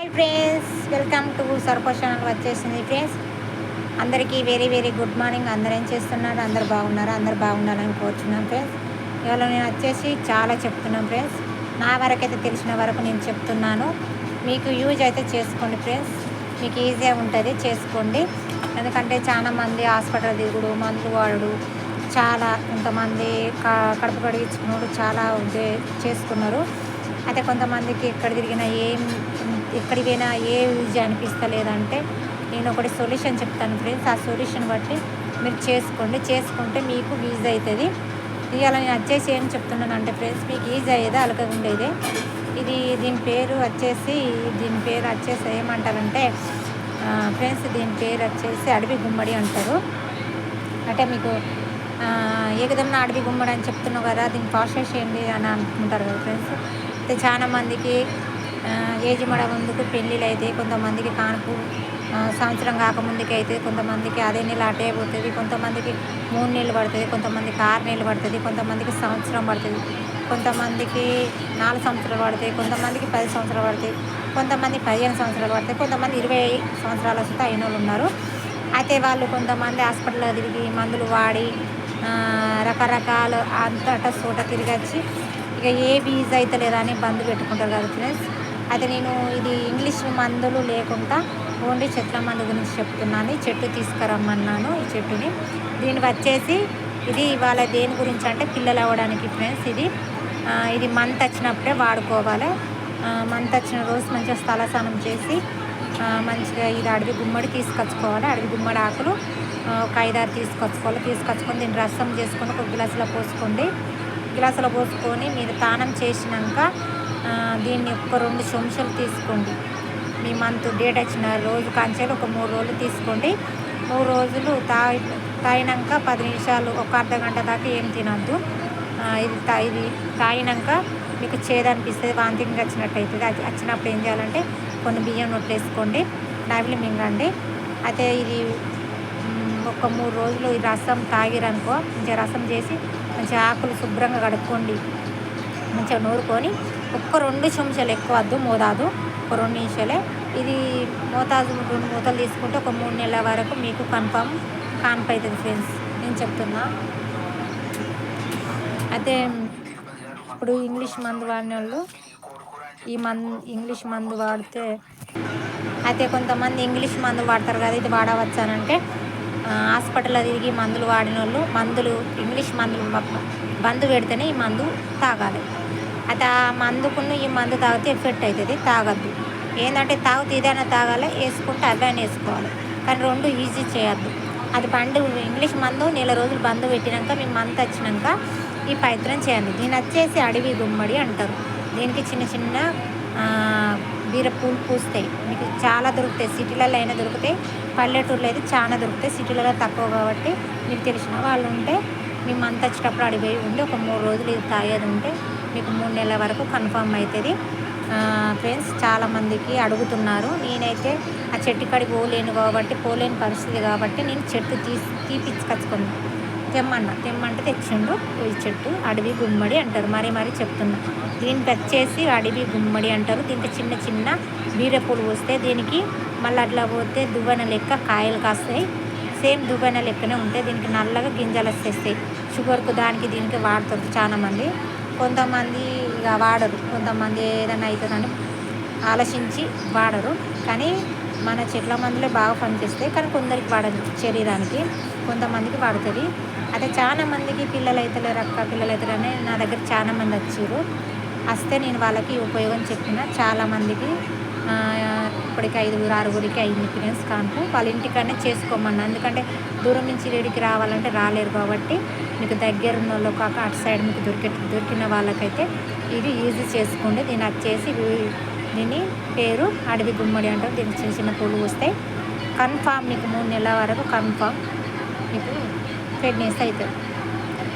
Hi friends welcome to సర్పో channel వచ్చేసింది. Friends అందరికీ వెరీ వెరీ గుడ్ మార్నింగ్. అందరు ఏం చేస్తున్నారు? అందరు బాగున్నారు? అందరు బాగుండాలని కోరుచున్నాం ఫ్రెండ్స్. ఇవాళ నేను వచ్చేసి చాలా చెప్తున్నాను ఫ్రెండ్స్. నా వరకైతే తెలిసిన వరకు నేను చెప్తున్నాను. మీకు యూజ్ అయితే చేసుకోండి ఫ్రెండ్స్. మీకు ఈజీగా ఉంటుంది చేసుకోండి. ఎందుకంటే చాలామంది హాస్పిటల్ దిగుడు మందులు వాడు చాలా కొంతమంది క- కడుపు కడిగించుకున్నాడు చాలా చేసుకున్నారు. అయితే కొంతమందికి ఎక్కడ తిరిగినా ఏం ఎక్కడికి పోయినా ఏ యూజ్ అనిపిస్తలేదంటే నేను ఒకటి సొల్యూషన్ చెప్తాను ఫ్రెండ్స్. ఆ సొల్యూషన్ బట్టి మీరు చేసుకోండి. చేసుకుంటే మీకు ఈజీ అవుతుంది. ఇవాళ నేను వచ్చేసి ఏం చెప్తున్నాను అంటే ఫ్రెండ్స్ మీకు ఈజీ అయ్యేది అలక ఉండేది. ఇది దీని పేరు వచ్చేసి దీని పేరు వచ్చేసి ఏమంటారంటే ఫ్రెండ్స్ దీని పేరు వచ్చేసి అడవి గుమ్మడి అంటారు. అంటే మీకు ఏ ఏకదమ్న అడవి గుమ్మడి అని చెప్తున్నావు కదా దీన్ని ప్రాసెస్ ఏంటి అని అనుకుంటారు కదా ఫ్రెండ్స్. అయితే చాలా మందికి ఏజ్ మడ ముందుకు పెళ్ళిళ్ళు అయితే కొంతమందికి కానుపు సంవత్సరం కాకముందుకి అయితే కొంతమందికి అదే నెల అటే పోతుంది కొంతమందికి మూడు నెలలు పడుతుంది కొంతమందికి ఆరు నెలలు పడుతుంది కొంతమందికి సంవత్సరం పడుతుంది. కొంతమందికి నాలుగు సంవత్సరాలు పడతాయి కొంతమందికి పది సంవత్సరాలు పడతాయి కొంతమంది పదిహేను సంవత్సరాలు పడతాయి కొంతమంది ఇరవై సంవత్సరాల వస్తే అయిన వాళ్ళు ఉన్నారు. అయితే వాళ్ళు కొంతమంది హాస్పిటల్లో తిరిగి మందులు వాడి ఆ, రకరకాల అంతట చోట తిరిగి వచ్చి ఇక ఏ బీజ్ అయితే లేదని బంద్ పెట్టుకుంటారు కదా ఫ్రెండ్స్. అయితే నేను ఇది ఇంగ్లీష్ మందులు లేకుండా ఓన్లీ చెట్ల మందు గురించి చెప్తున్నాను. చెట్టు తీసుకురమ్మన్నాను ఈ చెట్టుని. దీని వచ్చేసి ఇది ఇవాళ దేని గురించి అంటే పిల్లలు అవ్వడానికి ఫ్రెండ్స్ ఇది. ఇది మంత్ వచ్చినప్పుడే వాడుకోవాలి. మంత్ వచ్చిన రోజు మంచిగా స్థలస్నానం చేసి మంచిగా ఇది అడవి గుమ్మడి తీసుకొచ్చుకోవాలి. అడవి గుమ్మడి ఆకులు ఒక ఐదారు తీసుకొచ్చుకోవాలి. తీసుకొచ్చుకొని దీన్ని రసం చేసుకొని ఒక గ్లాసులో పోసుకోండి. గ్లాసులో పోసుకొని మీరు తానం చేసినాక దీన్ని ఒక రెండు చెంచాలు తీసుకోండి. మీ మంత్ డేట్ వచ్చిన రోజు కంచెలు ఒక మూడు రోజులు తీసుకోండి. మూడు రోజులు తాగి తాగినాక పది నిమిషాలు ఒక అర్ధ గంట దాకా ఏం తినద్దు. ఇది తా ఇది తాగినాక మీకు చేదనిపిస్తుంది వాంతింగ్ వచ్చినట్టు అవుతుంది అది వచ్చినప్పుడు ఏం చేయాలంటే కొన్ని బియ్యం నొట్లు వేసుకోండి నవిలి మింగండి. అయితే ఇది ఒక మూడు రోజులు ఈ రసం తాగిరనుకో మంచిగా రసం చేసి మంచిగా ఆకులు శుభ్రంగా కడుక్కోండి. మంచిగా నూరుకొని ఒక్క రెండు చెంచాలు ఎక్కువ వద్దు మోతాదు. ఒక రెండు నిమిషాలే. ఇది మోతాదు రెండు మూతలు తీసుకుంటే ఒక మూడు నెలల వరకు మీకు కన్ఫామ్ కాన్పు అవుతుంది ఫ్రెండ్స్. నేను చెప్తున్నా. అయితే ఇప్పుడు ఇంగ్లీష్ మందు వాడిన వాళ్ళు ఈ మందు ఇంగ్లీష్ మందు వాడితే అయితే కొంతమంది ఇంగ్లీష్ మందు వాడతారు కదా ఇది వాడవచ్చానంటే హాస్పిటల్లో తిరిగి మందులు వాడిన వాళ్ళు మందులు ఇంగ్లీష్ మందులు మ- బంద్ పెడితేనే ఈ మందు తాగాలి. అయితే ఆ మందుకున్న ఈ మందు తాగితే ఎఫెక్ట్ అవుతుంది తాగద్దు. ఏంటంటే తాగితే ఏదైనా తాగాలి వేసుకుంటే అవైనా వేసుకోవాలి. కానీ రెండు ఈజీ చేయొద్దు. అది బండు ఇంగ్లీష్ మందు నెల రోజులు బంద్ పెట్టినాక మీ మంత్ వచ్చినాక ఈ పైత్రం చేయండి. దీని వచ్చేసి అడవి గుమ్మడి అంటారు. దీనికి చిన్న చిన్న ఆ, బీర పూలు పూస్తాయి. మీకు చాలా దొరుకుతాయి. సిటీలలో అయినా దొరుకుతాయి. పల్లెటూరులో అయితే చాలా దొరుకుతాయి. సిటీలలో తక్కువ కాబట్టి మీకు తెలిసిన వాళ్ళు ఉంటే మీ మంత వచ్చేటప్పుడు అడిగి ఉండి ఒక మూడు రోజులు ఇది తాగేది ఉంటే మీకు మూడు నెలల వరకు కన్ఫర్మ్ అవుతుంది. ఫ్రెండ్స్ చాలామందికి అడుగుతున్నారు. నేనైతే ఆ చెట్టు కాడికి పోలేను కాబట్టి పోలేని పరిస్థితి కాబట్టి నేను చెట్టు తీసి తీపిచ్చుకొచ్చుకున్నాను తెమ్మన్న తెమ్మంటే తెచ్చిండు ఈ చెట్టు అడవి గుమ్మడి అంటారు. మరీ మరీ చెప్తున్నా. దీనికి వచ్చేసి అడవి గుమ్మడి అంటారు. దీనికి చిన్న చిన్న బీరపూలు వస్తే దీనికి మళ్ళీ అట్లా పోతే దువ్వెన లెక్క కాయలు కాస్తాయి. సేమ్ దువ్వెన లెక్కనే ఉంటాయి. దీనికి నల్లగా గింజలు వచ్చేస్తాయి. షుగర్కు దానికి దీనికి వాడుతారు చాలామంది. కొంతమంది ఇక వాడరు. కొంతమంది ఏదైనా అవుతుందని ఆలోచించి వాడరు. కానీ మన చెట్ల మందులే బాగా పనిచేస్తాయి. కానీ కొందరికి వాడదు శరీరానికి. కొంతమందికి వాడుతుంది. అయితే చాలా మందికి పిల్లలు అవుతలేరు అక్క పిల్లలు అవుతారని నా దగ్గర చాలా మంది వచ్చారు వస్తే నేను వాళ్ళకి ఉపయోగం చెప్పిన చాలా మందికి ఇప్పటికి ఐదుగురు ఆరుగురికి అయింది ఫ్రెండ్స్ కాన్పు. వాళ్ళ ఇంటికనే చేసుకోమన్నా. ఎందుకంటే దూరం నుంచి రెడీకి రావాలంటే రాలేరు కాబట్టి మీకు దగ్గర ఉన్న వాళ్ళు కాక అటు సైడ్ మీకు దొరికే దొరికిన వాళ్ళకైతే ఇది ఈజీ చేసుకోండి. దీన్ని వచ్చేసి వీ- దీని పేరు అడవి గుమ్మడి అంటారు. దీనికి చిన్న చిన్న పూలు వస్తాయి కన్ఫామ్ మీకు మూడు నెలల వరకు కన్ఫామ్ మీకు ప్రెగ్నెన్సీ అవుతుంది.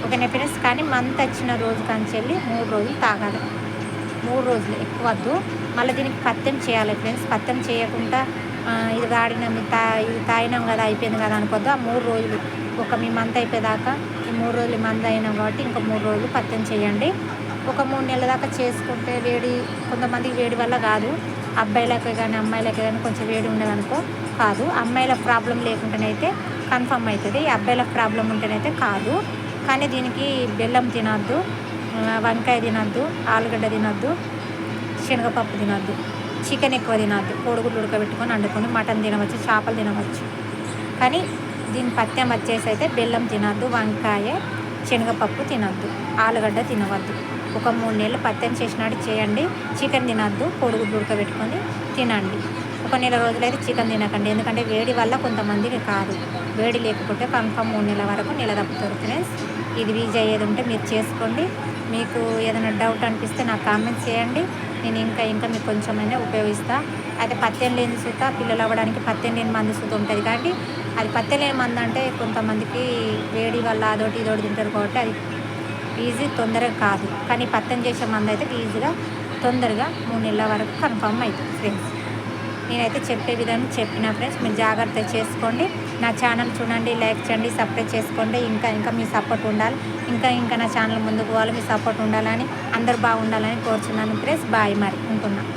ఒక ఫ్రెండ్స్? కానీ మంత్ వచ్చిన రోజు కంచెల్లి మూడు రోజులు తాగాలి. మూడు రోజులు ఎక్కువ వద్దు మళ్ళీ దీనికి పత్యం చేయాలి ఫ్రెండ్స్. పత్యం చేయకుండా ఇది వాడిన మీ తా ఇది తాగినాం కదా అయిపోయింది కదా అనుకోద్దు. ఆ మూడు రోజులు ఒక మీ మంత్ అయిపోయేదాకా ఈ మూడు రోజులు మంత్ అయినాం కాబట్టి ఇంకా మూడు రోజులు పత్యం చేయండి. ఒక మూడు నెలల దాకా చేసుకుంటే వేడి కొంతమందికి వేడి వల్ల కాదు. అబ్బాయిలకే కానీ అమ్మాయిలకే కానీ కొంచెం వేడి ఉండదనుకో కాదు. అమ్మాయిల ప్రాబ్లం లేకుండానైతే కన్ఫర్మ్ అవుతుంది. అబ్బాయిల ప్రాబ్లం ఉంటేనైతే కాదు. కానీ దీనికి బెల్లం తినద్దు. వంకాయ తినద్దు ఆలుగడ్డ తినద్దు శనగపప్పు తినద్దు చికెన్ ఎక్కువ తినద్దు కోడిగుడ్లు ఉడకబెట్టుకొని వండుకొని మటన్ తినవచ్చు చేపలు తినవచ్చు. కానీ దీని పత్యం వచ్చేసి అయితే బెల్లం తినద్దు వంకాయ శనగపప్పు తినద్దు ఆలుగడ్డ తినవద్దు. ఒక మూడు నెలలు పథ్యం చేసినట్టు చేయండి చికెన్ తినద్దు కోడిగుడ్లు ఉడకబెట్టుకొని తినండి. ఒక నెల రోజులైతే చికెన్ తినకండి ఎందుకంటే వేడి వల్ల కొంతమందికి కాదు. వేడి లేకపోతే కన్ఫామ్ మూడు నెలల వరకు నెల తప్పుతారు ఫ్రెండ్స్. ఇది వీజ్ అయ్యేది ఉంటే మీరు చేసుకోండి. మీకు ఏదైనా డౌట్ అనిపిస్తే నాకు కామెంట్స్ చేయండి. నేను ఇంకా ఇంకా మీకు కొంచెమైనా ఉపయోగిస్తా. అయితే పత్తెం లేని సూత పిల్లలు అవ్వడానికి పత్తెం లేని మందు సూత ఉంటుంది కాబట్టి అది పత్తెం లేని మందు అంటే కొంతమందికి వేడి వల్ల అదోటి ఇదోటి తింటారు కాబట్టి అది ఈజీ తొందరగా కాదు. కానీ పత్తెం చేసే మందు అయితే ఈజీగా తొందరగా మూడు నెలల వరకు కన్ఫర్మ్ అవుతుంది ఫ్రెండ్స్. నేనైతే చెప్పే విధానం చెప్పిన ఫ్రెండ్స్. మీరు జాగ్రత్త చేసుకోండి. నా ఛానల్ చూడండి లైక్ చేయండి సబ్స్క్రైబ్ చేసుకోండి. ఇంకా ఇంకా మీ సపోర్ట్ ఉండాలి. ఇంకా ఇంకా నా ఛానల్ ముందుకు పోవాలి మీ సపోర్ట్ ఉండాలని అందరు బాగుండాలని కోరుచున్నాను ఫ్రెండ్స్. బాయ్ మరి. ఉంటున్నాను